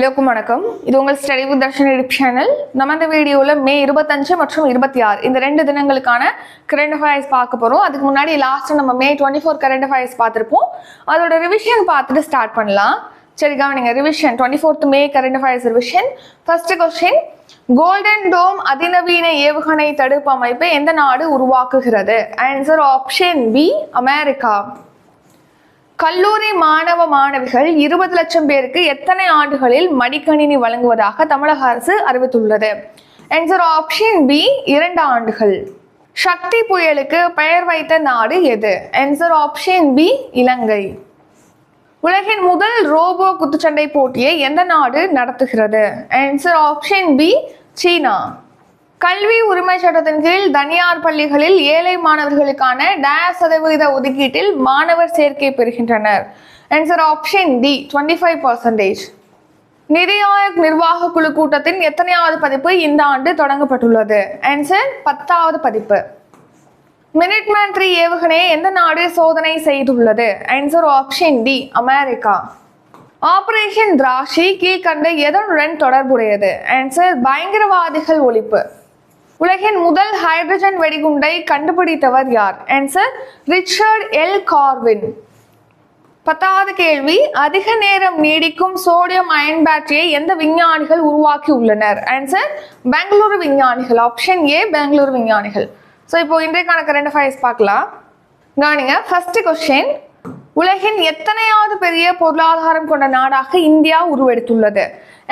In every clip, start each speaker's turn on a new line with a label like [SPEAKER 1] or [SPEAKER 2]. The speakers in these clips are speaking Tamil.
[SPEAKER 1] எல்லோருக்கும் வணக்கம். இது உங்கள் ஸ்டடி வித் தர்ஷன் எடிப் சேனல். நம்ம இந்த வீடியோவில் மே இருபத்தஞ்சு மற்றும் இருபத்தி ஆறு. இந்த ரெண்டு தினங்களுக்கான கரண்ட் அஃபேர்ஸ் பார்க்க போகிறோம் அதுக்கு முன்னாடி லாஸ்ட் நம்ம May twenty four current affairs பார்த்துருப்போம். அதோட ரிவிஷன் பார்த்துட்டு ஸ்டார்ட் பண்ணலாம். சரி கவனிங்க. Revision twenty fourth May current affairs revision first question golden dome அதிநவீன ஏவுகணை தடுப்பு அமைப்பை எந்த நாடு உருவாக்குகிறது? ஆன்சர் ஆப்ஷன் பி அமெரிக்கா கல்லூரி மாணவ மாணவிகள் இருபது லட்சம் பேருக்கு எத்தனை ஆண்டுகளில் மடிக்கணினி வழங்குவதாக தமிழக அரசு அறிவித்துள்ளது. ஆன்சர் ஆப்ஷன் பி இரண்டு ஆண்டுகள். சக்தி புயலுக்கு பெயர் வைத்த நாடு எது? ஆன்சர் ஆப்ஷன் பி இலங்கை. உலகின் முதல் ரோபோ குத்துச்சண்டை போட்டியை எந்த நாடு நடத்துகிறது? ஆன்சர் ஆப்ஷன் பி சீனா. கல்வி உரிமை சட்டத்தின் கீழ் தனியார் பள்ளிகளில் ஏழை மாணவர்களுக்கான டேஸ் சதவீத ஒதுக்கீட்டில் மாணவர் சேர்க்கை பெறுகின்றனர். Answer option D twenty five percentage NITI Aayog நிர்வாக குழு கூட்டத்தின் எத்தனையாவது பதிப்பு இந்த ஆண்டு தொடங்கப்பட்டுள்ளது? ஆன்சர் பத்தாவது பதிப்பு. மினிட்மேன் த்ரீ ஏவுகணையை எந்த நாடு சோதனை செய்துள்ளது? Answer option D America operation Raashi கீழ்கண்ட எதனுடன் தொடர்புடையது? ஆன்சர் பயங்கரவாதிகள் ஒழிப்பு. உலகின் முதல் ஹைட்ரஜன் வெடிகுண்டை கண்டுபிடித்தவர் யார்? ஆன்சர் ரிச்சர்ட் எல் கார்வின் பத்தாவது கேள்வி அதிக நேரம் நீடிக்கும் சோடியம் அயன் பேட்டரியை எந்த விஞ்ஞானிகள் உருவாக்கி உள்ளனர் ஆன்சர் பெங்களூரு விஞ்ஞானிகள். ஆப்ஷன் ஏ பெங்களூரு விஞ்ஞானிகள். ஸோ இப்போ இன்றைக்கான கரண்ட் அஃபேர்ஸ் பார்க்கலாம். கவனிங்க ஃபர்ஸ்ட் கொஸ்டின் உலகின் எத்தனையாவது பெரிய பொருளாதாரம் கொண்ட நாடாக இந்தியா உருவெடுத்துள்ளது.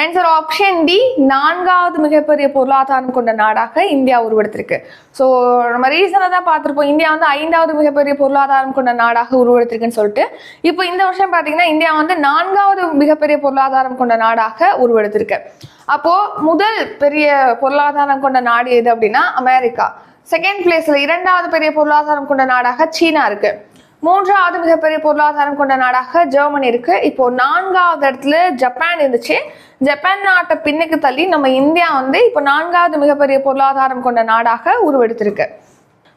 [SPEAKER 1] ஆன்சர் ஆப்ஷன் டி நான்காவது மிகப்பெரிய பொருளாதாரம் கொண்ட நாடாக இந்தியா உருவெடுத்திருக்கு. ஸோ நம்ம ரீசனாக தான் பார்த்துருப்போம். இந்தியா வந்து ஐந்தாவது மிகப்பெரிய பொருளாதாரம் கொண்ட நாடாக உருவெடுத்திருக்குன்னு சொல்லிட்டு இப்போ இந்த வருஷம் பார்த்தீங்கன்னா இந்தியா வந்து நான்காவது மிகப்பெரிய பொருளாதாரம் கொண்ட நாடாக உருவெடுத்திருக்கு. அப்போது முதல் பெரிய பொருளாதாரம் கொண்ட நாடு எது அப்படின்னா அமெரிக்கா. செகண்ட் பிளேஸில் இரண்டாவது பெரிய பொருளாதாரம் கொண்ட நாடாக சீனா இருக்குது மூன்றாவது மிகப்பெரிய பொருளாதாரம் கொண்ட நாடாக ஜெர்மனி இருக்கு. இப்போ நான்காவது இடத்துல ஜப்பான் இருந்துச்சு. ஜப்பான் நாட்டை பின்னுக்கு தள்ளி நம்ம இந்தியா வந்து இப்போ நான்காவது மிகப்பெரிய பொருளாதாரம் கொண்ட நாடாக உருவெடுத்திருக்கு.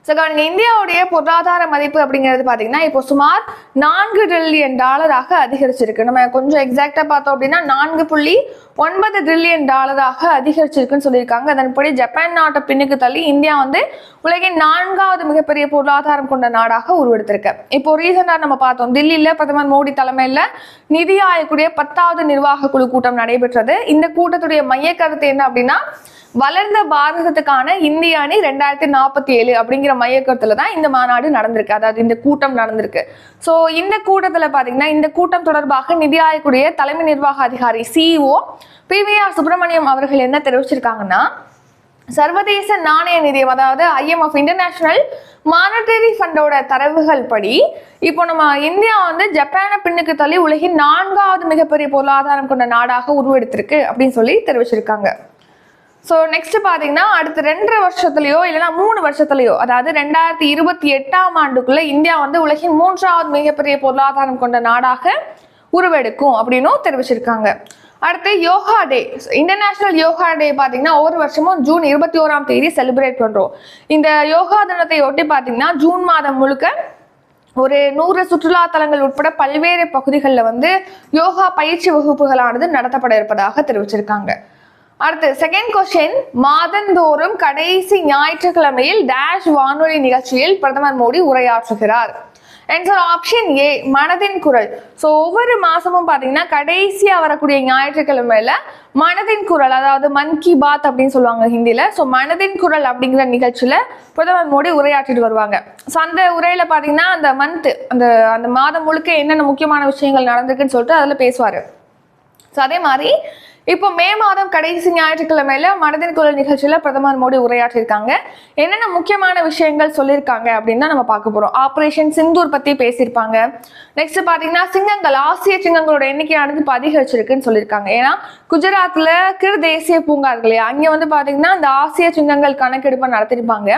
[SPEAKER 1] ஸோ கவனிங்க இந்தியாவுடைய பொருளாதார மதிப்பு அப்படிங்கிறது பார்த்தீங்கன்னா இப்போ சுமார் நான்கு ட்ரில்லியன் டாலராக அதிகரிச்சிருக்கு. நம்ம கொஞ்சம் எக்ஸாக்டாக பார்த்தோம் அப்படின்னா நான்கு புள்ளி ஒன்பது ட்ரில்லியன் டாலராக அதிகரிச்சிருக்குன்னு சொல்லியிருக்காங்க. அதன்படி ஜப்பான் நாட்டை பின்னுக்கு தள்ளி இந்தியா வந்து உலகின் நான்காவது மிகப்பெரிய பொருளாதாரம் கொண்ட நாடாக உருவெடுத்திருக்கு. இப்போ ரீசெண்டாக நம்ம பார்த்தோம் தில்லியில் பிரதமர் மோடி தலைமையில் நிதி ஆயக்கூடிய பத்தாவது நிர்வாக குழு கூட்டம் நடைபெற்றது. இந்த கூட்டத்துடைய மைய கருத்து என்ன அப்படின்னா வளர்ந்த பாரதத்துக்கான இந்திய அணி ரெண்டாயிரத்தி நாற்பத்தி ஏழு அப்படிங்கிற மையக்கருத்துல தான் இந்த மாநாடு நடந்திருக்கு. அதாவது இந்த கூட்டம் நடந்திருக்கு. ஸோ இந்த கூட்டத்தில் பார்த்தீங்கன்னா இந்த கூட்டம் தொடர்பாக நிதி ஆயக்கூடிய தலைமை நிர்வாக அதிகாரி சிஇஓ பிவிஆர் சுப்பிரமணியம் அவர்கள் என்ன தெரிவிச்சிருக்காங்கன்னா சர்வதேச நாணய நிதியம் அதாவது ஐஎம்எஃப் இன்டர்நேஷனல் மானிட்டரி ஃபண்டோட தரவுகள் படி இப்போ நம்ம இந்தியா வந்து ஜப்பானை பின்னுக்கு தள்ளி உலகின் நான்காவது மிகப்பெரிய பொருளாதாரம் கொண்ட நாடாக உருவெடுத்திருக்கு அப்படின்னு சொல்லி தெரிவிச்சிருக்காங்க. ஸோ நெக்ஸ்ட் பார்த்தீங்கன்னா அடுத்த ரெண்டரை வருஷத்துலையோ இல்லைன்னா மூணு வருஷத்துலையோ அதாவது ரெண்டாயிரத்தி இருபத்தி எட்டாம் ஆண்டுக்குள்ள இந்தியா வந்து உலகின் மூன்றாவது மிகப்பெரிய பொருளாதாரம் கொண்ட நாடாக உருவெடுக்கும் அப்படின்னும் தெரிவிச்சிருக்காங்க. அடுத்து yoga day international yoga day பார்த்தீங்கன்னா ஒவ்வொரு வருஷமும் ஜூன் இருபத்தி ஓராம் தேதி செலிப்ரேட் பண்ணுறோம் இந்த யோகா தினத்தை ஒட்டி பார்த்தீங்கன்னா ஜூன் மாதம் முழுக்க ஒரு நூறு சுற்றுலா தலங்கள் உட்பட பல்வேறு பகுதிகளில் வந்து யோகா பயிற்சி வகுப்புகளானது நடத்தப்பட இருப்பதாக தெரிவிச்சிருக்காங்க. அடுத்து செகண்ட் கொஸ்டின் மாதந்தோறும் கடைசி ஞாயிற்றுக்கிழமையில் டேஷ் வானொலி நிகழ்ச்சியில் பிரதமர் மோடி உரையாற்றுகிறார். ஆன்சர் ஆப்ஷன் ஏ மனதின் குரல். ஸோ ஒவ்வொரு மாசமும் பார்த்தீங்கன்னா கடைசியாக வரக்கூடிய ஞாயிற்றுக்கிழமையில மனதின் குரல் அதாவது மன் கி பாத் அப்படின்னு சொல்லுவாங்க ஹிந்தியில். ஸோ மனதின் குரல் அப்படிங்கிற நிகழ்ச்சியில் பிரதமர் மோடி உரையாற்றிட்டு வருவாங்க. ஸோ அந்த உரையில் பார்த்தீங்கன்னா அந்த மந்த் அந்த அந்த மாதம் முழுக்க என்னென்ன முக்கியமான விஷயங்கள் நடந்திருக்குன்னு சொல்லிட்டு அதில் பேசுவார். ஸோ அதே மாதிரி இப்போ மே மாதம் கடைசி ஞாயிற்றுக்கிழமையில மனதின் குரல் நிகழ்ச்சியில பிரதமர் மோடி உரையாற்றிருக்காங்க என்னென்ன முக்கியமான விஷயங்கள் சொல்லியிருக்காங்க அப்படின்னு தான் நம்ம பார்க்க போறோம். ஆபரேஷன் சிந்தூர் பத்தி பேசியிருப்பாங்க. நெக்ஸ்ட் பாத்தீங்கன்னா சிங்கங்கள் ஆசிய சிங்கங்களோட எண்ணிக்கையானது இப்போ அதிகரிச்சிருக்குன்னு சொல்லியிருக்காங்க. ஏன்னா குஜராத்ல கிர் தேசிய பூங்கா இருக்கு இல்லையா? அங்க வந்து பாத்தீங்கன்னா இந்த ஆசிய சிங்கங்கள் கணக்கெடுப்பை நடத்திருப்பாங்க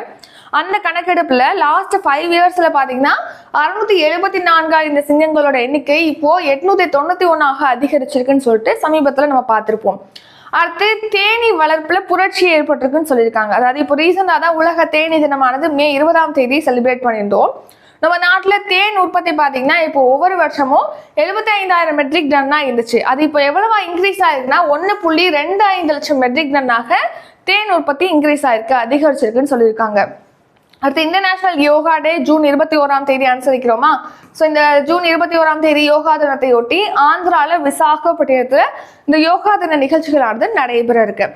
[SPEAKER 1] அந்த கணக்கெடுப்புல லாஸ்ட் ஃபைவ் இயர்ஸ்ல பாத்தீங்கன்னா அறுநூத்தி எழுபத்தி நான்கா இந்த சிங்கங்களோட எண்ணிக்கை இப்போ எட்நூத்தி தொண்ணூத்தி ஒன்னாக அதிகரிச்சிருக்குன்னு சொல்லிட்டு சமீபத்துல நம்ம பார்த்திருப்போம். அடுத்து தேனி வளர்ப்புல புரட்சி ஏற்பட்டிருக்குன்னு சொல்லியிருக்காங்க. அதாவது இப்போ ரீசெண்டாக தான் உலக தேனி தினமானது மே இருபதாம் தேதி செலிப்ரேட் பண்ணியிருந்தோம். நம்ம நாட்டில் தேன் உற்பத்தி பார்த்தீங்கன்னா இப்போ ஒவ்வொரு வருஷமும் எழுபத்தி ஐந்தாயிரம் மெட்ரிக் டன்னா இருந்துச்சு. அது இப்போ எவ்வளவா இன்க்ரீஸ் ஆயிருக்குன்னா ஒன்று புள்ளி ரெண்டு ஐந்து லட்சம் மெட்ரிக் டன்னாக தேன் உற்பத்தி இன்க்ரீஸ் ஆயிருக்கு அதிகரிச்சிருக்குன்னு சொல்லியிருக்காங்க. அடுத்து இன்டர்நேஷனல் யோகா டே ஜூன் இருபத்தி ஓராம் தேதி அனுசரிக்கிறோமா? ஸோ இந்த ஜூன் இருபத்தி ஓராம் தேதி யோகா தினத்தை ஒட்டி ஆந்திரால விசாகப்பட்டினத்துல இந்த யோகா தின நிகழ்ச்சிகளானது நடைபெற இருக்கு.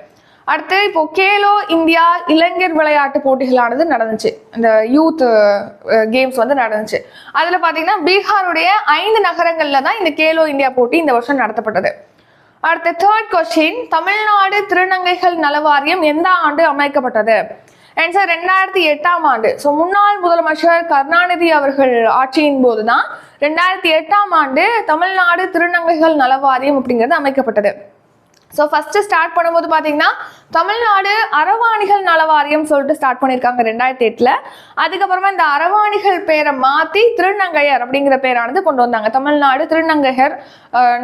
[SPEAKER 1] அடுத்து இப்போ கேலோ இந்தியா இளைஞர் விளையாட்டு போட்டிகளானது நடந்துச்சு. இந்த யூத் கேம்ஸ் வந்து நடந்துச்சு. அதுல பாத்தீங்கன்னா பீகாருடைய ஐந்து நகரங்கள்ல தான் இந்த கேலோ இந்தியா போட்டி இந்த வருஷம் நடத்தப்பட்டது. அடுத்து தேர்ட் கொஸ்டின் தமிழ்நாடு திருநங்கைகள் நல வாரியம் எந்த ஆண்டு அமைக்கப்பட்டது? அண்ட் சார் ரெண்டாயிரத்தி எட்டாம் ஆண்டு. ஸோ முன்னாள் முதலமைச்சர் கருணாநிதி அவர்கள் ஆட்சியின் போது தான் ரெண்டாயிரத்தி எட்டாம் ஆண்டு தமிழ்நாடு திருநங்கைகள் நலவாரியம் அப்படிங்கிறது அமைக்கப்பட்டது. ஸோ ஃபஸ்ட்டு ஸ்டார்ட் பண்ணும்போது பார்த்தீங்கன்னா தமிழ்நாடு அரவாணிகள் நலவாரியம் சொல்லிட்டு ஸ்டார்ட் பண்ணியிருக்காங்க ரெண்டாயிரத்தி எட்டில். அதுக்கப்புறமா இந்த அரவாணிகள் பேரை மாற்றி திருநங்கையர் அப்படிங்கிற பேரானது கொண்டு வந்தாங்க. தமிழ்நாடு திருநங்கையர்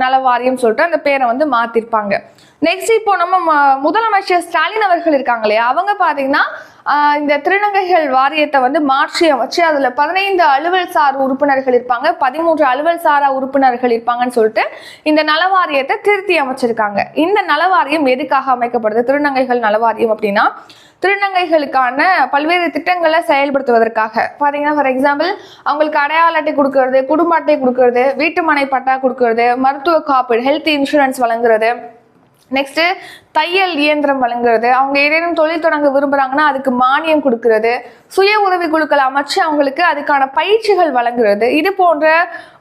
[SPEAKER 1] நலவாரியம் சொல்லிட்டு அந்த பேரை வந்து மாற்றிருப்பாங்க நெக்ஸ்ட் இப்போ நம்ம ம- முதலமைச்சர் ஸ்டாலின் அவர்கள் இருக்காங்க இல்லையா? அவங்க பார்த்தீங்கன்னா இந்த திருநங்கைகள் வாரியத்தை வந்து மாற்றி அமைச்சு அதில் பதினைந்து அலுவல் சார் உறுப்பினர்கள் இருப்பாங்க. பதிமூன்று அலுவல் சாரா உறுப்பினர்கள் இருப்பாங்கன்னு சொல்லிட்டு இந்த நலவாரியத்தை திருத்தி அமைச்சிருக்காங்க. இந்த நலவாரியம் எதுக்காக அமைக்கப்படுது? திருநங்கைகள் நலவாரியம் அப்படின்னா திருநங்கைகளுக்கான பல்வேறு திட்டங்களை செயல்படுத்துவதற்காக. பார்த்தீங்கன்னா ஃபார் எக்ஸாம்பிள் அவங்களுக்கு அடையாள அட்டை கொடுக்கறது குடும்ப அட்டை கொடுக்கறது வீட்டு மனை பட்டா கொடுக்கறது மருத்துவ காப்பீடு ஹெல்த் இன்சூரன்ஸ் வழங்குறது நெக்ஸ்ட்டு தையல் இயந்திரம் வழங்குறது. அவங்க ஏதேனும் தொழில் தொடங்க விரும்புகிறாங்கன்னா அதுக்கு மானியம் கொடுக்கறது. சுய உதவி குழுக்கள் அமைச்சு அவங்களுக்கு அதுக்கான பயிற்சிகள் வழங்குறது. இது போன்ற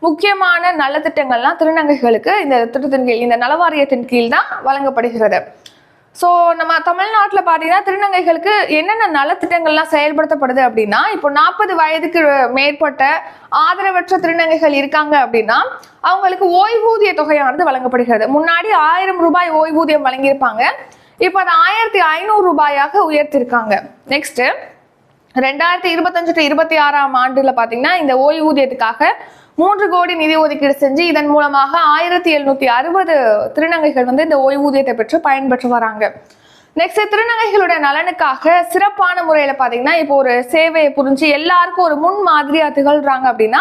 [SPEAKER 1] முக்கியமான நலத்திட்டங்கள்லாம் திருநங்கைகளுக்கு இந்த திட்டத்தின் கீழ் இந்த நலவாரியத்தின் கீழ் தான் வழங்கப்படுகிறது. ஸோ நம்ம தமிழ்நாட்டில் பார்த்தீங்கன்னா திருநங்கைகளுக்கு என்னென்ன நலத்திட்டங்கள்லாம் செயல்படுத்தப்படுது அப்படின்னா இப்போ நாற்பது வயதுக்கு மேற்பட்ட ஆதரவற்ற திருநங்கைகள் இருக்காங்க அப்படின்னா அவங்களுக்கு ஓய்வூதிய தொகையானது வழங்கப்படுகிறது. முன்னாடி ஆயிரம் ரூபாய் ஓய்வூதியம் வழங்கியிருப்பாங்க. இப்போ அது ஆயிரத்தி ஐநூறு ரூபாயாக உயர்த்திருக்காங்க. நெக்ஸ்ட் ரெண்டாயிரத்தி இருபத்தஞ்சு டு இருபத்தி ஆறாம் ஆண்டுல பார்த்தீங்கன்னா இந்த ஓய்வூதியத்துக்காக மூன்று கோடி நிதி ஒதுக்கீடு செஞ்சு இதன் மூலமாக ஆயிரத்தி எழுநூத்தி அறுபது திருநங்கைகள் வந்து இந்த ஓய்வூதியத்தை பெற்று பயன்பெற்று வராங்க. நெக்ஸ்ட் திருநங்கைகளுடைய நலனுக்காக சிறப்பான முறையில பாத்தீங்கன்னா இப்போ ஒரு சேவையை புரிஞ்சு எல்லாருக்கும் ஒரு முன் மாதிரியா திகழ்றாங்க அப்படின்னா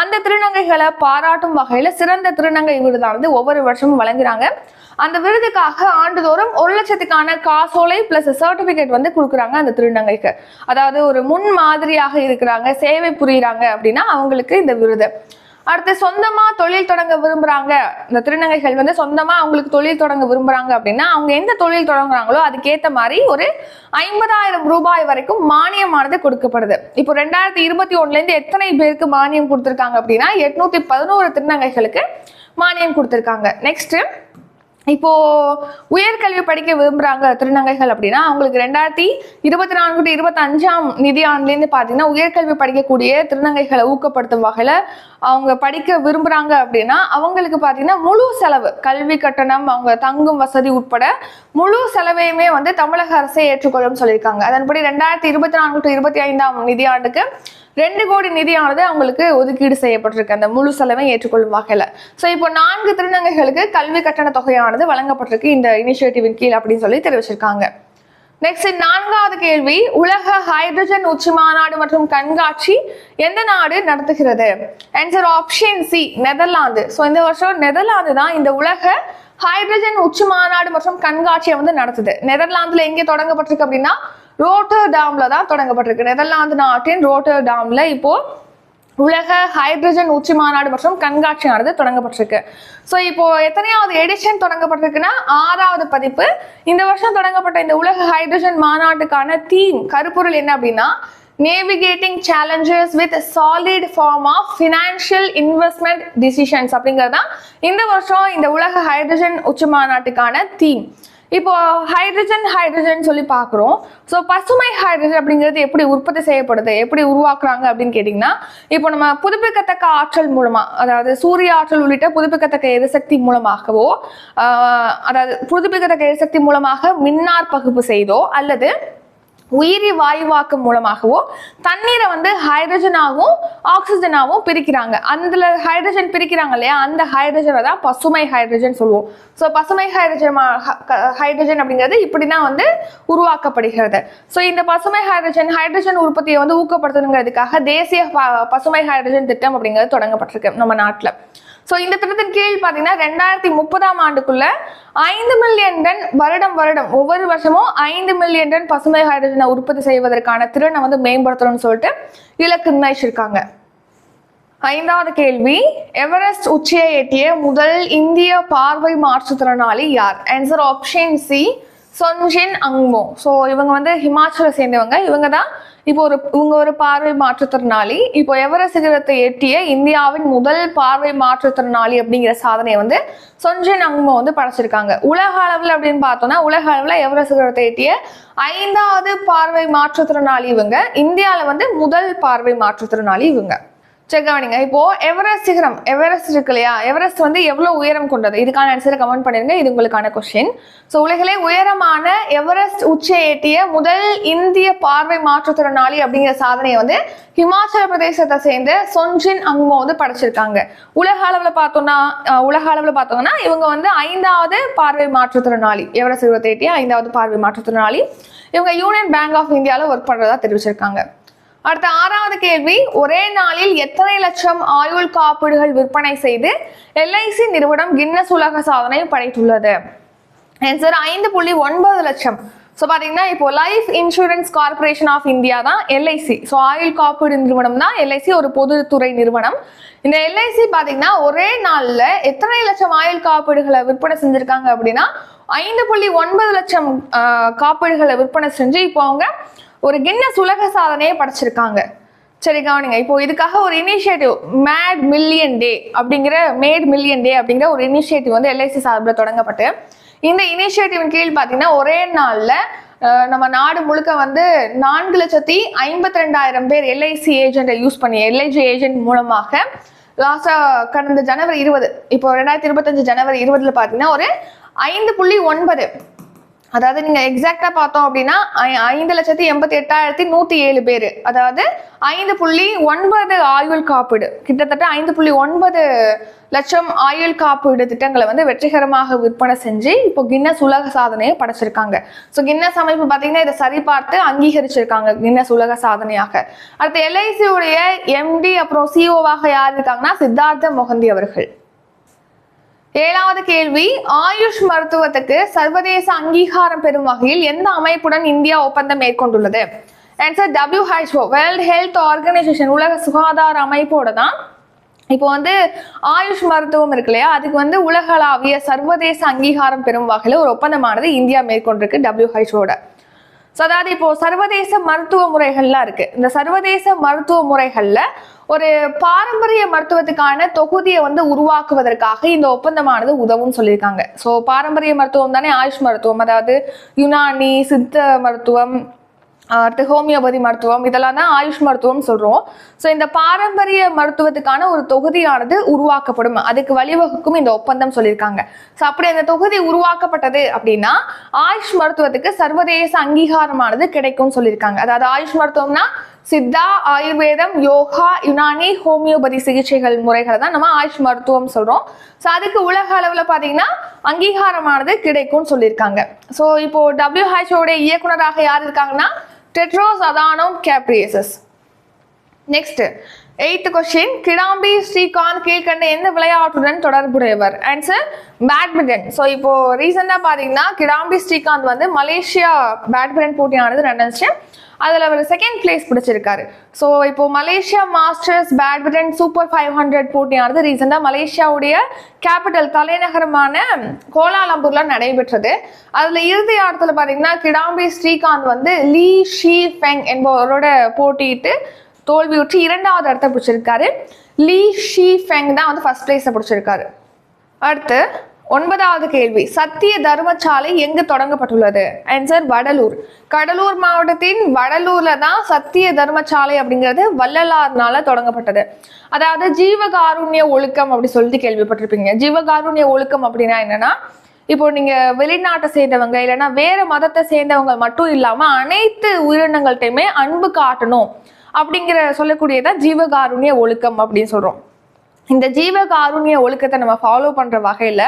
[SPEAKER 1] அந்த திருநங்கைகளை பாராட்டும் வகையில சிறந்த திருநங்கை விருதானது ஒவ்வொரு வருஷமும் வழங்குறாங்க. அந்த விருதுக்காக ஆண்டுதோறும் ஒரு லட்சத்துக்கான காசோலை பிளஸ் சர்டிபிகேட் வந்து கொடுக்குறாங்க அந்த திருநங்கைக்கு. அதாவது ஒரு முன் மாதிரியாக இருக்கிறாங்க சேவை புரியுறாங்க அப்படின்னா அவங்களுக்கு இந்த விருது. அடுத்து சொந்தமா தொழில் தொடங்க விரும்புறாங்க. இந்த திருநங்கைகள் வந்து சொந்தமா அவங்களுக்கு தொழில் தொடங்க விரும்புறாங்க அப்படின்னா அவங்க எந்த தொழில் தொடங்குறாங்களோ அதுக்கேத்த மாதிரி ஒரு ஐம்பதாயிரம் ரூபாய் வரைக்கும் மானியமானது கொடுக்கப்படுது. இப்போ ரெண்டாயிரத்தி இருபத்தி ஒண்ணுல இருந்து எத்தனை பேருக்கு மானியம் கொடுத்துருக்காங்க அப்படின்னா எட்நூத்தி பதினோரு திருநங்கைகளுக்கு மானியம் கொடுத்துருக்காங்க. நெக்ஸ்ட் இப்போ உயர்கல்வி படிக்க விரும்புறாங்க திருநங்கைகள் அப்படின்னா அவங்களுக்கு ரெண்டாயிரத்தி இருபத்தி நான்கு டு இருபத்தி அஞ்சாம் நிதியாண்டுலேருந்து பார்த்தீங்கன்னா உயர்கல்வி படிக்கக்கூடிய திருநங்கைகளை ஊக்கப்படுத்தும் வகையில் அவங்க படிக்க விரும்புறாங்க அப்படின்னா அவங்களுக்கு பார்த்தீங்கன்னா முழு செலவு கல்வி கட்டணம் அவங்க தங்கும் வசதி உட்பட முழு செலவையுமே வந்து தமிழக அரசே ஏற்றுக்கொள்ளும் சொல்லியிருக்காங்க. அதன்படி ரெண்டாயிரத்தி இருபத்தி நான்கு டு இருபத்தி ஐந்தாம் நிதியாண்டுக்கு ரெண்டு கோடி நிதியானது அவங்களுக்கு ஒதுக்கீடு செய்யப்பட்டிருக்கு. அந்த முழு செலவை ஏற்றுக்கொள்ளும் வகையில். ஸோ இப்போ நான்கு திருநங்கைகளுக்கு கல்வி கட்டண தொகையானது வழங்கப்பட்டிருக்கு இந்த இனிஷியேட்டிவின் கீழ் அப்படின்னு சொல்லி தெரிவிச்சிருக்காங்க. நெக்ஸ்ட் நான்காவது கேள்வி உலக ஹைட்ரஜன் உச்சி மாநாடு மற்றும் கண்காட்சி எந்த நாடு நடத்துகிறது? Answer option C Netherlands. So இந்த வருஷம் நெதர்லாந்து தான் இந்த உலக ஹைட்ரஜன் உச்சி மாநாடு மற்றும் கண்காட்சியை வந்து நடத்துது. நெதர்லாந்துல எங்கே தொடங்கப்பட்டிருக்கு அப்படின்னா ரோட்டர் டேம்ல தான் தொடங்கப்பட்டிருக்கு நெதர்லாந்து நாட்டின் ரோட்டர் டேம்ல இப்போ உலக ஹைட்ரஜன் உச்சி மாநாடு மற்றும் கண்காட்சியானது தொடங்கப்பட்டிருக்கு. ஸோ இப்போ எத்தனையாவது எடிஷன் தொடங்கப்பட்டிருக்குன்னா ஆறாவது பதிப்பு. இந்த வருஷம் தொடங்கப்பட்ட இந்த உலக ஹைட்ரஜன் மாநாட்டுக்கான தீம் கருப்பொருள் என்ன அப்படின்னா navigating challenges with solid form of financial investment decisions அப்படிங்கிறது தான் இந்த வருஷம் இந்த உலக ஹைட்ரஜன் உச்சி மாநாட்டுக்கான தீம் இப்போ ஹைட்ரஜன் ஹைட்ரஜன் சொல்லி பார்க்குறோம். ஸோ பசுமை ஹைட்ரஜன் அப்படிங்கிறது எப்படி உற்பத்தி செய்யப்படுது எப்படி உருவாக்குறாங்க அப்படின்னு கேட்டிங்கன்னா இப்போ நம்ம புதுப்பிக்கத்தக்க ஆற்றல் மூலமாக அதாவது சூரிய ஆற்றல் உள்ளிட்ட புதுப்பிக்கத்தக்க எரிசக்தி மூலமாகவோ அதாவது புதுப்பிக்கத்தக்க எரிசக்தி மூலமாக மின்னார் பகுப்பு செய்தோ அல்லது உயிரி வாயுவாக்கம் மூலமாகவோ தண்ணீரை வந்து ஹைட்ரஜனாகவும் ஆக்சிஜனாகவும் பிரிக்கிறாங்க. அந்த ஹைட்ரஜன் பிரிக்கிறாங்க இல்லையா? அந்த ஹைட்ரஜனை தான் பசுமை ஹைட்ரஜன் சொல்லுவோம். ஸோ பசுமை ஹைட்ரஜன் ஹைட்ரஜன் அப்படிங்கிறது இப்படி தான் வந்து உருவாக்கப்படுகிறது. ஸோ இந்த பசுமை ஹைட்ரஜன் ஹைட்ரஜன் உற்பத்தியை வந்து ஊக்கப்படுத்தணுங்கிறதுக்காக தேசிய பசுமை ஹைட்ரஜன் திட்டம் அப்படிங்கிறது தொடங்கப்பட்டிருக்கு நம்ம நாட்டில். ஸோ இந்த திட்டத்தின் கீழ் பார்த்தீங்கன்னா ரெண்டாயிரத்தி முப்பதாம் ஆண்டுக்குள்ள ஐந்து மில்லியன் டன் வருடம் வருடம் ஒவ்வொரு வருஷமும் ஐந்து மில்லியன் டன் பசுமை ஹைட்ரஜனை உற்பத்தி செய்வதற்கான திறனை வந்து மேம்படுத்தணும்னு சொல்லிட்டு இலக்கு நிர்ணயிச்சிருக்காங்க. ஐந்தாவது கேள்வி எவரெஸ்ட் உச்சியை எட்டிய முதல் இந்திய பார்வை மாற்றுத்திறனாளி யார்? ஆன்சர் ஆப்ஷன் சி சொன்ஜின் அங்மோ ஸோ இவங்க வந்து ஹிமாச்சலை சேர்ந்தவங்க. இவங்க தான் இப்போ ஒரு இவங்க ஒரு பார்வை மாற்றுத்திறனாளி. இப்போ எவர சிகரத்தை எட்டிய இந்தியாவின் முதல் பார்வை மாற்றுத்திறனாளி அப்படிங்கிற சாதனையை வந்து சொஞ்சன் அங்மோ வந்து படைச்சிருக்காங்க. உலக அளவில் அப்படின்னு பார்த்தோம்னா உலக அளவில் எவர சிகரத்தை எட்டிய ஐந்தாவது பார்வை மாற்றுத்திறனாளி இவங்க. இந்தியாவில் வந்து முதல் பார்வை மாற்றுத்திறனாளி இவங்க. செக் கவனிங்க. இப்போ எவரெஸ்ட் சிகரம். எவரெஸ்ட் இருக்கு இல்லையா? எவரெஸ்ட் வந்து எவ்வளோ உயரம் கொண்டது? இதுக்கான ஆன்சரை கமெண்ட் பண்ணிருங்க. இது உங்களுக்கான கொஸ்டின் ஸோ உலகிலே உயரமான எவரெஸ்ட் உச்சியை எட்டிய முதல் இந்திய பார்வை மாற்றுத்திறனாளி அப்படிங்கிற சாதனையை வந்து ஹிமாச்சல பிரதேசத்தை சேர்ந்த சொன்ஜின் அங்குமோ வந்து படைச்சிருக்காங்க. உலக அளவில் பார்த்தோம்னா உலக அளவில் பார்த்தோம்னா இவங்க வந்து ஐந்தாவது பார்வை மாற்றுத்திறனாளி. எவரெஸ்ட் சிகரத்தை எட்டிய ஐந்தாவது பார்வை மாற்றுத்திறனாளி. இவங்க யூனியன் பேங்க் ஆஃப் இந்தியாவில் ஒர்க் பண்ணுறதா தெரிவிச்சிருக்காங்க. அடுத்த ஆறாவது கேள்வி ஒரே நாளில் எத்தனை லட்சம் ஆயுள் காப்பீடுகள் விற்பனை செய்து எல்ஐசி நிறுவனம் கின்னஸ் உலக சாதனை படைத்துள்ளது? ஆன்சர் ஐந்து புள்ளி ஒன்பது லட்சம். ஸோ பார்த்தீங்கன்னா இப்போ Life Insurance Corporation of India தான் எல்ஐசி ஸோ ஆயுள் காப்பீடு நிறுவனம் தான் எல்ஐசி ஒரு பொதுத்துறை நிறுவனம். இந்த எல்ஐசி பார்த்தீங்கன்னா ஒரே நாளில் எத்தனை லட்சம் ஆயுள் காப்பீடுகளை விற்பனை செஞ்சுருக்காங்க அப்படின்னா ஐந்து புள்ளி ஒன்பது லட்சம் காப்பீடுகளை விற்பனை செஞ்சு இப்போ அவங்க ஒரு கின்னஸ் உலக சாதனையை படைச்சிருக்காங்க. சரி கவனிங்க. இப்போ இதுக்காக ஒரு இனிஷியேட்டிவ் மேட் மில்லியன் டே அப்படிங்கிற மேட் மில்லியன் டே அப்படிங்கிற ஒரு இனிஷியேட்டிவ் வந்து எல்ஐசி சார்பில் தொடங்கப்பட்டு இந்த இனிஷியேட்டிவின் கீழ் பார்த்தீங்கன்னா ஒரே நாளில் நம்ம நாடு முழுக்க வந்து நான்கு லட்சத்தி ஐம்பத்தி ரெண்டாயிரம் பேர் எல்ஐசி ஏஜென்ட்டை யூஸ் பண்ணி எல்ஐசி ஏஜென்ட் மூலமாக லாஸ்டாக கடந்த ஜனவரி இருபது இப்போ ரெண்டாயிரத்தி இருபத்தஞ்சு ஜனவரி இருபதில் பார்த்தீங்கன்னா ஒரு ஐந்து புள்ளி ஒன்பது அதாவது நீங்க எக்ஸாக்டா பார்த்தோம் அப்படின்னா ஐ- ஐந்து லட்சத்தி எண்பத்தி எட்டாயிரத்தி நூத்தி ஏழு பேர். அதாவது ஐந்து புள்ளி ஒன்பது ஆயுள் காப்பீடு. கிட்டத்தட்ட ஐந்து புள்ளி ஒன்பது லட்சம் ஆயுள் காப்பீடு திட்டங்களை வந்து வெற்றிகரமாக விற்பனை செஞ்சு இப்போ கின்னஸ் உலக சாதனையை படைச்சிருக்காங்க. ஸோ கின்னஸ் அமைப்பு பார்த்தீங்கன்னா இதை சரிபார்த்து அங்கீகரிச்சிருக்காங்க கின்னஸ் உலக சாதனையாக. அடுத்து எல்ஐசியுடைய உடைய எம்டி அப்புறம் சிஓவாக யார் இருக்காங்கன்னா சித்தார்த்த மொஹந்தி அவர்கள். ஏழாவது கேள்வி ஆயுஷ் மருத்துவத்துக்கு சர்வதேச அங்கீகாரம் பெறும் வகையில் எந்த அமைப்புடன் இந்தியா ஒப்பந்தம் மேற்கொண்டுள்ளது? Answer WHO World Health Organization உலக சுகாதார அமைப்போட தான். இப்போ வந்து ஆயுஷ் மருத்துவம் இருக்கு இல்லையா? அதுக்கு வந்து உலகளாவிய சர்வதேச அங்கீகாரம் பெறும் வகையில் ஒரு ஒப்பந்தமானது இந்தியா மேற்கொண்டிருக்கு டபிள்யூஹெச்ஓட ஸோ அதாவது இப்போ சர்வதேச மருத்துவ முறைகள்லாம் இருக்கு. இந்த சர்வதேச மருத்துவ முறைகள்ல ஒரு பாரம்பரிய மருத்துவத்துக்கான தொகுதியை வந்து உருவாக்குவதற்காக இந்த ஒப்பந்தமானது உதவும் சொல்லியிருக்காங்க. ஸோ பாரம்பரிய மருத்துவம் தானே ஆயுஷ் மருத்துவம். அதாவது யுனானி சித்த மருத்துவம் அடுத்து ஹோமியோபதி மருத்துவம் இதெல்லாம் தான் ஆயுஷ் மருத்துவம் சொல்கிறோம் ஸோ இந்த பாரம்பரிய மருத்துவத்துக்கான ஒரு தொகுதியானது உருவாக்கப்படும். அதுக்கு வழிவகுக்கும் இந்த ஒப்பந்தம் சொல்லியிருக்காங்க. ஸோ அப்படி அந்த தொகுதி உருவாக்கப்பட்டது அப்படின்னா ஆயுஷ் மருத்துவத்துக்கு சர்வதேச அங்கீகாரமானது கிடைக்கும்னு சொல்லியிருக்காங்க. அதாவது ஆயுஷ் மருத்துவம்னா சித்தா ஆயுர்வேதம் யோகா யுனானி ஹோமியோபதி சிகிச்சைகள் முறைகளை தான் நம்ம ஆயுஷ் மருத்துவம் சொல்கிறோம் ஸோ அதுக்கு உலக அளவில் பார்த்தீங்கன்னா அங்கீகாரமானது கிடைக்கும்னு சொல்லியிருக்காங்க. ஸோ இப்போ WHO உடைய இயக்குனராக யார் இருக்காங்கன்னா Tedros Adhanom Ghebreyesus. Next eighth question Kidambi Srikanth கீழ்கண்ட எந்த விளையாட்டுடன் தொடர்புடையவர்? ஆன்சர் பேட்மிண்டன் ஸோ இப்போ ரீசெண்டாக பார்த்தீங்கன்னா கிடாம்பி ஸ்ரீகாந்த் வந்து மலேசியா பேட்மிண்டன் போட்டியானது நடந்துச்சு. அதில் அவர் செகண்ட் பிளேஸ் பிடிச்சிருக்காரு. ஸோ இப்போ Malaysia Masters badminton super five hundred போட்டியானது ரீசெண்டாக மலேசியாவுடைய கேபிட்டல் தலைநகரமான கோலாலம்பூரில் நடைபெற்றது. அதில் இறுதி ஆட்டத்தில் பார்த்தீங்கன்னா கிடாம்பி ஸ்ரீகாந்த் வந்து லீ ஷீ ஃபெங் என்பவரோட போட்டியிட்டு தோல்வியுற்று இரண்டாவது இடத்தை பிடிச்சிருக்காரு. லீ ஷி ஃபெங் தான் வந்து ஃபர்ஸ்ட் பிளேஸை பிடிச்சிருக்காரு. அடுத்து ஒன்பதாவது கேள்வி. சத்திய தர்மசாலை எங்கு தொடங்கப்பட்டுள்ளது? ஆன்சர் வடலூர். கடலூர் மாவட்டத்தின் வடலூர்ல தான் சத்திய தர்மசாலை அப்படிங்கிறது வள்ளலார்னால தொடங்கப்பட்டது. அதாவது ஜீவகாருண்ய ஒழுக்கம் அப்படி சொல்லிட்டு கேள்விப்பட்டிருப்பீங்க. ஜீவகாருண்ய ஒழுக்கம் அப்படின்னா என்னன்னா இப்போ நீங்க வெளிநாட்டை சேர்ந்தவங்க இல்லைன்னா வேற மதத்தை சேர்ந்தவங்க மட்டும் இல்லாம அனைத்து உயிரினங்கள்ட்டையுமே அன்பு காட்டணும். அப்படிங்கிற சொல்லக்கூடியதான் ஜீவகாருண்ய ஒழுக்கம் அப்படின்னு சொல்றோம். இந்த ஜீவகாருண்ய ஒழுக்கத்தை நம்ம ஃபாலோ பண்ற வகையில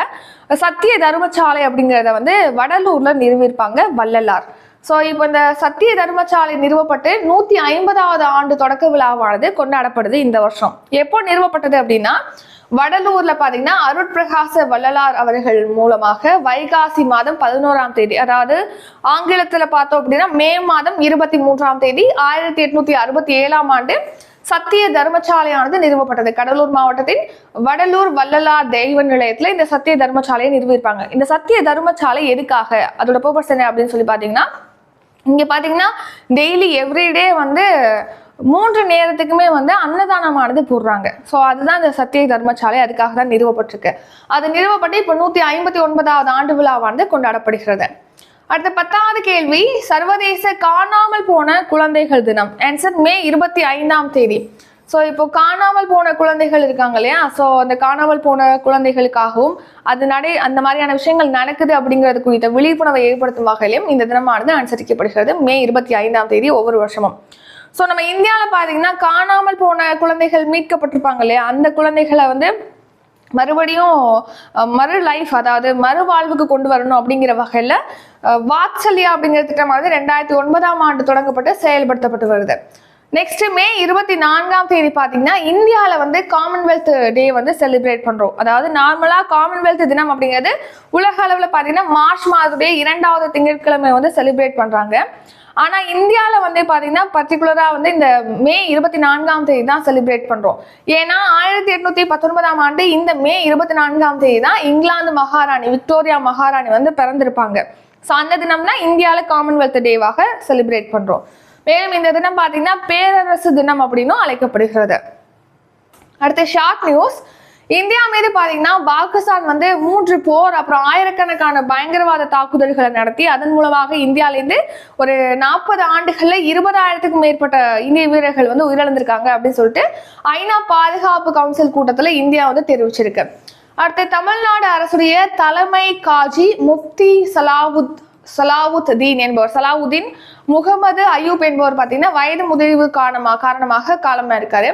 [SPEAKER 1] சத்திய தர்மசாலை அப்படிங்கிறத வந்து வடலூர்ல நிறுவியிருப்பாங்க வள்ளலார். ஸோ இப்போ இந்த சத்திய தர்மசாலை நிறுவப்பட்டு நூத்தி ஐம்பதாவது ஆண்டு தொடக்க விழாவானது கொண்டாடப்படுது இந்த வருஷம். எப்போ நிறுவப்பட்டது அப்படின்னா வடலூர்ல பாத்தீங்கன்னா அருட்பிரகாச வள்ளலார் அவர்கள் மூலமாக வைகாசி மாதம் பதினோராம் தேதி அதாவது ஆங்கிலத்துல பார்த்தோம் அப்படின்னா மே மாதம் இருபத்தி மூன்றாம் தேதி ஆயிரத்தி எட்நூத்தி அறுபத்தி ஏழாம் ஆண்டு சத்திய தர்மசாலையானது நிறுவப்பட்டது. கடலூர் மாவட்டத்தின் வடலூர் வள்ளலார் தெய்வ நிலையத்துல இந்த சத்திய தர்மசாலையை நிறுவியிருப்பாங்க. இந்த சத்திய தர்மசாலை எதுக்காக? அதோட பர்பஸ் என்ன அப்படின்னு சொல்லி பாத்தீங்கன்னா இங்க பாத்தீங்கன்னா டெய்லி எவ்ரிடே வந்து மூன்று நேரத்துக்குமே வந்து அன்னதானமானது போடுறாங்க. ஸோ அதுதான் இந்த சத்திய தர்மசாலை. அதுக்காக தான் நிறுவப்பட்டிருக்கு. அது நிறுவப்பட்டு இப்போ நூற்றி ஐம்பத்தி ஒன்பதாவது ஆண்டு விழாவானது கொண்டாடப்படுகிறது. அடுத்த பத்தாவது கேள்வி சர்வதேச காணாமல் போன குழந்தைகள் தினம். ஆன்சர் மே இருபத்தி ஐந்தாம் தேதி. ஸோ இப்போ காணாமல் போன குழந்தைகள் இருக்காங்க இல்லையா? ஸோ அந்த காணாமல் போன குழந்தைகளுக்காகவும் அது நடை அந்த மாதிரியான விஷயங்கள் நடக்குது அப்படிங்கிறது குறித்த விழிப்புணர்வை ஏற்படுத்தும் வகையிலும் இந்த தினமானது அனுசரிக்கப்படுகிறது. மே இருபத்தி ஐந்தாம் தேதி ஒவ்வொரு வருஷமும். ஸோ நம்ம இந்தியாவில் பார்த்தீங்கன்னா காணாமல் போன குழந்தைகள் மீட்கப்பட்டிருப்பாங்க இல்லையா? அந்த குழந்தைகளை வந்து மறுபடியும் மறு லைஃப் அதாவது மறுவாழ்வுக்கு கொண்டு வரணும் அப்படிங்கிற வகையில் வாத்சல்யா அப்படிங்கிற திட்டமானது ரெண்டாயிரத்தி ஒன்பதாம் ஆண்டு தொடங்கப்பட்டு செயல்படுத்தப்பட்டு வருது. நெக்ஸ்ட் மே இருபத்தி நான்காம் தேதி பார்த்தீங்கன்னா இந்தியாவில் வந்து காமன்வெல்த் டே வந்து செலிப்ரேட் பண்ணுறோம் அதாவது நார்மலாக காமன்வெல்த் தினம் அப்படிங்கிறது உலக அளவில் பார்த்தீங்கன்னா மார்ச் மாதத்துடைய இரண்டாவது திங்கட்கிழமை வந்து செலிப்ரேட் பண்ணுறாங்க ஆனால் இந்தியாவில் வந்து பார்த்தீங்கன்னா பர்டிகுலராக வந்து இந்த மே இருபத்தி நான்காம் தேதி தான் செலிப்ரேட் பண்ணுறோம் ஏன்னா ஆயிரத்தி எட்நூத்தி பத்தொன்பதாம் ஆண்டு இந்த மே இருபத்தி நான்காம் தேதி தான் இங்கிலாந்து மகாராணி விக்டோரியா மகாராணி வந்து பிறந்திருப்பாங்க. ஸோ அந்த தினம்னா இந்தியாவில் காமன்வெல்த் டேவாக செலிப்ரேட் பண்ணுறோம் மேலும் இந்த தினம் பார்த்தீங்கன்னா பேரரசு தினம் அப்படின்னும் அழைக்கப்படுகிறது. அடுத்து ஷார்ட் நியூஸ் இந்தியா மீது பாத்தீங்கன்னா பாகிஸ்தான் வந்து மூன்று போர் அப்புறம் ஆயிரக்கணக்கான பயங்கரவாத தாக்குதல்களை நடத்தி அதன் மூலமாக இந்தியாவிலேருந்து ஒரு நாற்பது ஆண்டுகள்ல இருபதாயிரத்துக்கும் மேற்பட்ட இந்திய வீரர்கள் வந்து உயிரிழந்திருக்காங்க அப்படின்னு சொல்லிட்டு ஐநா பாதுகாப்பு கவுன்சில் கூட்டத்துல இந்தியா வந்து தெரிவிச்சிருக்கு. அடுத்து தமிழ்நாடு அரசுடைய தலைமை காஜி முஃப்தி சலாவுத் சலாவுத் தீன் என்பவர் சலாவுதீன் முகமது அயூப் என்பவர் பார்த்தீங்கன்னா வயது முதிர்வு காரணமா காரணமாக காலமாக இருக்காரு.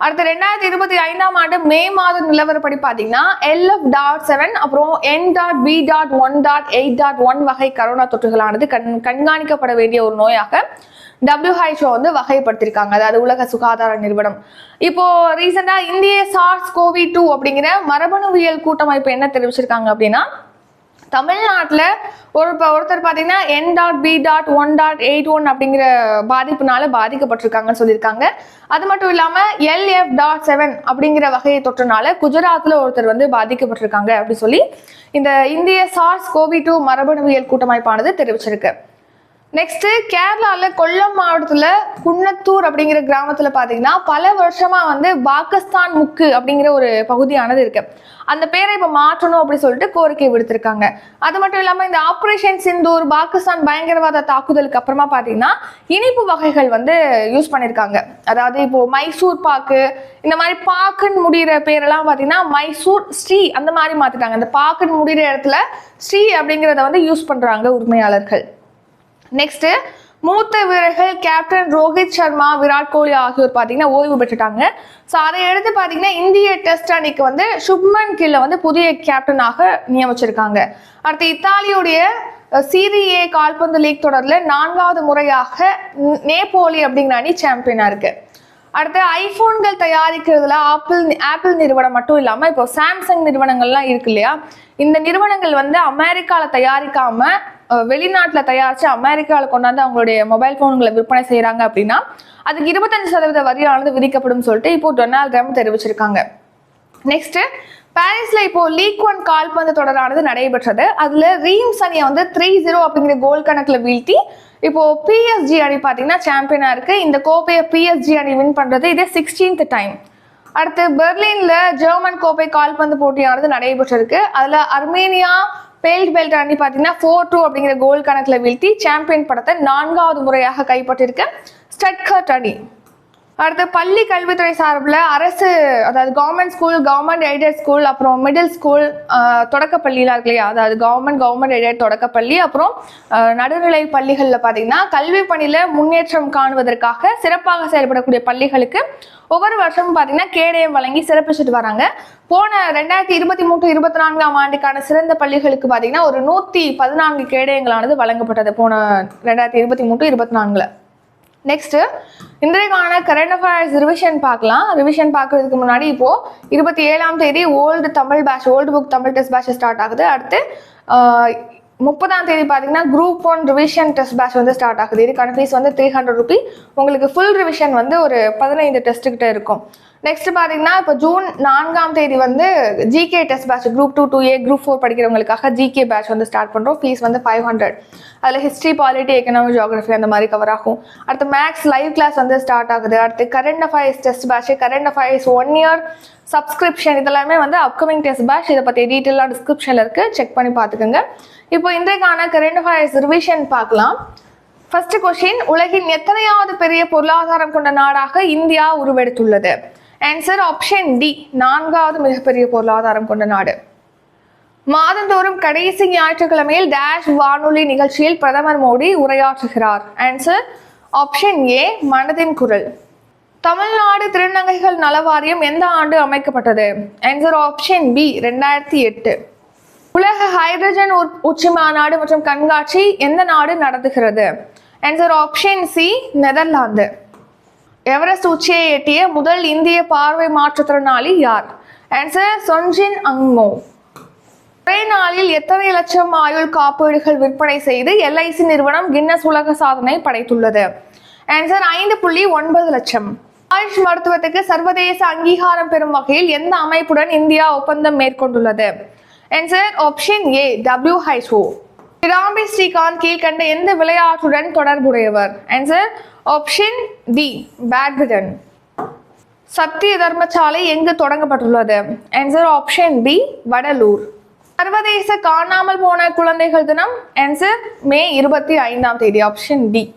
[SPEAKER 1] அடுத்து ரெண்டாயிரத்தி இருபத்தி ஐந்தாம் ஆண்டு மே மாதம் நிலவரப்படி பார்த்தீங்கன்னா எல்எஃப் டாட் செவன் அப்புறம் N dot B dot one dot eight dot one வகை கரோனா தொற்றுகளானது கண் கண்காணிக்கப்பட வேண்டிய ஒரு நோயாக டபிள்யூஹெச்ஓ வந்து வகைப்படுத்திருக்காங்க அதாவது உலக சுகாதார நிறுவனம். இப்போ ரீசெண்டாக இந்திய சார்ஸ் கோவி டூ அப்படிங்கிற மரபணுவியல் கூட்டமைப்பு என்ன தெரிவிச்சிருக்காங்க அப்படின்னா தமிழ்நாட்டில் ஒரு இப்போ ஒருத்தர் பார்த்தீங்கன்னா N dot B dot one dot eight one அப்படிங்கிற பாதிப்புனால பாதிக்கப்பட்டிருக்காங்கன்னு சொல்லியிருக்காங்க. அது மட்டும் இல்லாமல் எல்எஃப் டாட் செவன் அப்படிங்கிற வகையை தொற்றுனால குஜராத்தில் ஒருத்தர் வந்து பாதிக்கப்பட்டிருக்காங்க அப்படின்னு சொல்லி இந்த இந்திய சார்ஸ் கோவி டூ மரபணுவியல் கூட்டமைப்பானது தெரிவிச்சிருக்கு. நெக்ஸ்ட் கேரளாவில் கொல்லம் மாவட்டத்தில் குன்னத்தூர் அப்படிங்கிற கிராமத்தில் பார்த்தீங்கன்னா பல வருஷமாக வந்து பாகிஸ்தான் முக்கு அப்படிங்கிற ஒரு பகுதியானது இருக்கு. அந்த பேரை இப்போ மாற்றணும் அப்படி சொல்லிட்டு கோரிக்கை விடுத்திருக்காங்க. அது மட்டும் இல்லாமல் இந்த ஆப்ரேஷன் சிந்தூர் பாகிஸ்தான் பயங்கரவாத தாக்குதலுக்கு அப்புறமா பார்த்தீங்கன்னா இனிப்பு வகைகள் வந்து யூஸ் பண்ணியிருக்காங்க அதாவது இப்போ மைசூர் பாக்கு இந்த மாதிரி பாக்குன்னு முடிகிற பேரெல்லாம் பார்த்தீங்கன்னா மைசூர் ஸ்ரீ அந்த மாதிரி மாற்றிட்டாங்க இந்த பாக்குன்னு முடிகிற இடத்துல ஸ்ரீ அப்படிங்கிறத வந்து யூஸ் பண்ணுறாங்க உரிமையாளர்கள். நெக்ஸ்ட் மூத்த வீரர்கள் கேப்டன் ரோஹித் சர்மா விராட் கோலி ஆகியோர் பார்த்தீங்கன்னா ஓய்வு பெற்றுட்டாங்க. ஸோ அதை எடுத்து பார்த்தீங்கன்னா இந்திய டெஸ்ட் அணிக்கு வந்து சுப்மன் கில்ல வந்து புதிய கேப்டனாக நியமிச்சிருக்காங்க. அடுத்து இத்தாலியுடைய சிரிஏ கால்பந்து லீக் தொடரில் நான்காவது முறையாக நேபோலி அப்படிங்கிற அணி சாம்பியனாக இருக்கு. அடுத்து ஐபோன்கள் தயாரிக்கிறதுல ஆப்பிள் ஆப்பிள் நிறுவனம் மட்டும் இல்லாமல் இப்போ சாம்சங் நிறுவனங்கள்லாம் இருக்கு இல்லையா? இந்த நிறுவனங்கள் வந்து அமெரிக்காவில் தயாரிக்காமல் வெளிநாட்டில் தயாரித்து அமெரிக்காவில் கொண்டாந்து அவங்களுடைய மொபைல் ஃபோன்களை விற்பனை செய்கிறாங்க அப்படின்னா அதுக்கு இருபத்தஞ்சு சதவீத வரியானது விதிக்கப்படும் சொல்லிட்டு இப்போ டொனால்ட் ட்ரம்ப் தெரிவிச்சிருக்காங்க. நெக்ஸ்ட் பாரிஸ்ல இப்போ லீக் ஒன் கால்பந்து தொடரானது நடைபெற்றது. அதுல ரீம்ஸ் அணியை வந்து த்ரீ ஜீரோ அப்படிங்கிற கோல் கணக்குல வீழ்த்தி இப்போ பிஎஸ்ஜி அணி பாத்தீங்கன்னா சாம்பியனா இருக்கு. இந்த கோப்பையை பிஎஸ்ஜி அணி வின் பண்றது இதே சிக்ஸ்டீன்த் டைம் அடுத்து பெர்லின்ல ஜெர்மன் கோப்பை கால்பந்து போட்டியானது நடைபெற்றிருக்கு. அதுல அர்மேனியா பேல்ட் பெல்ட் அணி பார்த்தீங்கன்னா ஃபோர் டூ அப்படிங்கிற கோல் கணக்கில் வீழ்த்தி சாம்பியன் படத்தை நான்காவது முறையாக கைப்பற்றிருக்க ஸ்டட்கர்ட் அணி. அடுத்து பள்ளி கல்வித்துறை சார்பில் அரசு அதாவது government school government aided school அப்புறம் மிடில் ஸ்கூல் தொடக்கப்பள்ளிலாம் இருக்கு இல்லையா? அதாவது கவர்மெண்ட் கவர்மெண்ட் எய்டட் தொடக்கப்பள்ளி அப்புறம் நடுநிலை பள்ளிகளில் பார்த்தீங்கன்னா கல்வி பணியில் முன்னேற்றம் காணுவதற்காக சிறப்பாக செயல்படக்கூடிய பள்ளிகளுக்கு ஒவ்வொரு வருஷமும் பார்த்தீங்கன்னா கேடயம் வழங்கி சிறப்பிச்சுட்டு வராங்க. போன ரெண்டாயிரத்தி இருபத்தி மூன்று இருபத்தி நான்காம் ஆண்டுக்கான சிறந்த பள்ளிகளுக்கு பார்த்தீங்கன்னா ஒரு நூற்றி பதினான்கு கேடயங்களானது வழங்கப்பட்டது போன ரெண்டாயிரத்தி இருபத்தி மூன்று இருபத்தி நான்கில். நெக்ஸ்ட்டு இன்றைக்கான கரண்ட் அஃபேர்ஸ் ரிவிஷன் பார்க்கலாம். ரிவிஷன் பார்க்கறதுக்கு முன்னாடி இப்போது இருபத்தி ஏழாம் தேதி old Tamil batch old book Tamil test batch start ஆகுது. அடுத்து முப்பதாம் தேதி பார்த்தீங்கன்னா group one revision test batch வந்து ஸ்டார்ட் ஆகுது. இதுக்கான ஃபீஸ் வந்து த்ரீ ஹண்ட்ரட் ருபி உங்களுக்கு ஃபுல் ரிவிஷன் வந்து ஒரு பதினைந்து டெஸ்ட்டுக்கிட்ட இருக்கும். நெக்ஸ்ட் பார்த்தீங்கன்னா இப்போ ஜூன் நான்காம் தேதி வந்து GK test batch group two two A group four படிக்கிறவங்களுக்காக GK batch வந்து ஸ்டார்ட் பண்ணுறோம் ஃபீஸ் வந்து ஃபைவ் ஹண்ட்ரட் அதில் ஹிஸ்ட்ரி பாலிட்டி எக்கனாமிக் ஜியாகிரஃபி அந்த மாதிரி கவர் ஆகும். அடுத்து மேக்ஸ் லைவ் கிளாஸ் வந்து ஸ்டார்ட் ஆகுது. அடுத்து current affairs test batch current affairs one year subscription இதெல்லாமே வந்து அப்கமிங் டெஸ்ட் பேட்ச் இதை பற்றி டீட்டெயிலாக டிஸ்கிரிப்ஷனில் இருக்குது செக் பண்ணி பார்த்துக்கோங்க. இப்போ இன்றைக்கான கரண்ட் அஃபேர்ஸ் ரிவிஷன் பார்க்கலாம். ஃபர்ஸ்ட் கொஷின் உலகின் எத்தனையாவது பெரிய பொருளாதாரம் கொண்ட நாடாக இந்தியா உருவெடுத்துள்ளது? ஆன்சர் ஆப்ஷன் டி நான்காவது மிகப்பெரிய பொருளாதாரம் கொண்ட நாடு. மாதந்தோறும் கடைசி ஞாயிற்றுக்கிழமையில் டேஷ் வானொலி நிகழ்ச்சியில் பிரதமர் மோடி உரையாற்றுகிறார். ஆன்சர் ஆப்ஷன் ஏ மனதின் குரல். தமிழ்நாடு திருநங்கைகள் நலவாரியம் எந்த ஆண்டு அமைக்கப்பட்டது? ஆன்சர் ஆப்ஷன் பி ரெண்டாயிரத்தி எட்டு. உலக ஹைட்ரஜன் உச்சி மாநாடு மற்றும் கண்காட்சி எந்த நாடு நடத்துகிறது? Answer option C Netherlands. Everest உச்சியை எட்டிய முதல் இந்திய பார்வை மாற்றுத்திறனாளி யார்? ஆன்சர் சொன்ஜின் அங்மோ ஒரே நாளில் எத்தனை லட்சம் ஆயுள் காப்பீடுகள் விற்பனை செய்து எல்ஐசி நிறுவனம் கின்னஸ் உலக சாதனை படைத்துள்ளது? ஆன்சர் ஐந்து புள்ளி ஒன்பது லட்சம். ஆயுஷ் மருத்துவத்துக்கு சர்வதேச அங்கீகாரம் பெறும் வகையில் எந்த அமைப்புடன் இந்தியா ஒப்பந்தம் மேற்கொண்டுள்ளது? Answer option A WHO Kidambi Srikanth கீழ்கண்ட எந்த விளையாட்டுடன் தொடர்புடையவர்? ஆன்சர் ஆப்ஷன் டி பேட்மிண்டன் சத்திய தர்மசாலை எங்கு தொடங்கப்பட்டுள்ளது? Answer option B Vadalur. சர்வதேச காணாமல் போன குழந்தைகள் தினம்? ஆன்சர் மே இருபத்தி ஐந்தாம் தேதி. Option D